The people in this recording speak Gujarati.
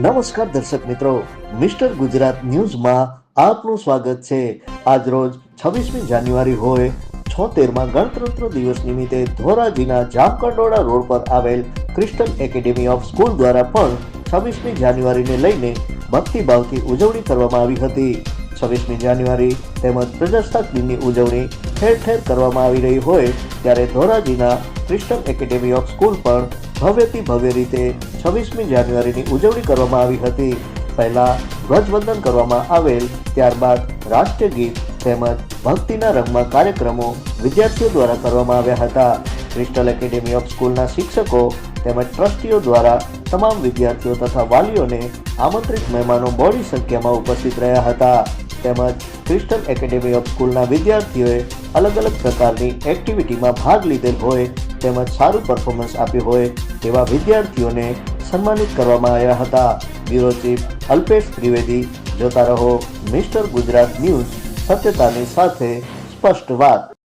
નમસ્કાર દર્શક મિત્રો, મિસ્ટર ગુજરાત ન્યૂઝમાં આપનું સ્વાગત છે. આજરોજ છવ્વીસમી જાન્યુઆરી હોય છોતેરમાં ગણતંત્ર દિવસ નિમિત્તે ધોરાજીના જામકંડોળા રોડ પર આવેલ ક્રિસ્ટલ એકેડેમી ઓફ સ્કૂલ દ્વારા પણ છવ્વીસમી જાન્યુઆરીને લઈને ભક્તિભાવથી ઉજવણી કરવામાં આવી હતી. છવ્વીસમી જાન્યુઆરી તેમજ પ્રજાસત્તાક દિનની ઉજવણી ઠેર ઠેર કરવામાં આવી રહી હોય ત્યારે ધોરાજીના ક્રિસ્ટન એકેડેમી ઓફ સ્કૂલ પણ ભવ્યથી ભવ્ય રીતે છવ્વીસમી જાન્યુઆરીની ઉજવણી કરવામાં આવી હતી. પહેલા ધ્વજવંદન કરવામાં આવેલ, ત્યારબાદ રાષ્ટ્રીય ગીત તેમજ ભક્તિના રંગમાં કાર્યક્રમો વિદ્યાર્થીઓ દ્વારા કરવામાં આવ્યા હતા. ક્રિસ્ટલ એકેડેમી ઓફ સ્કૂલના શિક્ષકો તેમજ ટ્રસ્ટીઓ દ્વારા તમામ વિદ્યાર્થીઓ તથા વાલીઓને આમંત્રિત મહેમાનો મોડી સંખ્યામાં ઉપસ્થિત રહ્યા હતા. તેમજ ક્રિસ્ટલ એકેડેમી ઓફ સ્કૂલના વિદ્યાર્થીઓએ અલગ અલગ પ્રકારની એક્ટિવિટીમાં ભાગ લીધેલ હોય તેમજ સારું પરફોર્મન્સ આપ્યું હોય તેવા વિદ્યાર્થીઓને સન્માનિત કરવામાં આવ્યા હતા. બ્યુરો ચીફ અલ્પેશ ત્રિવેદી, જોતા રહો મિસ્ટર ગુજરાત ન્યૂઝ, સત્યતાની સાથે સ્પષ્ટ વાત.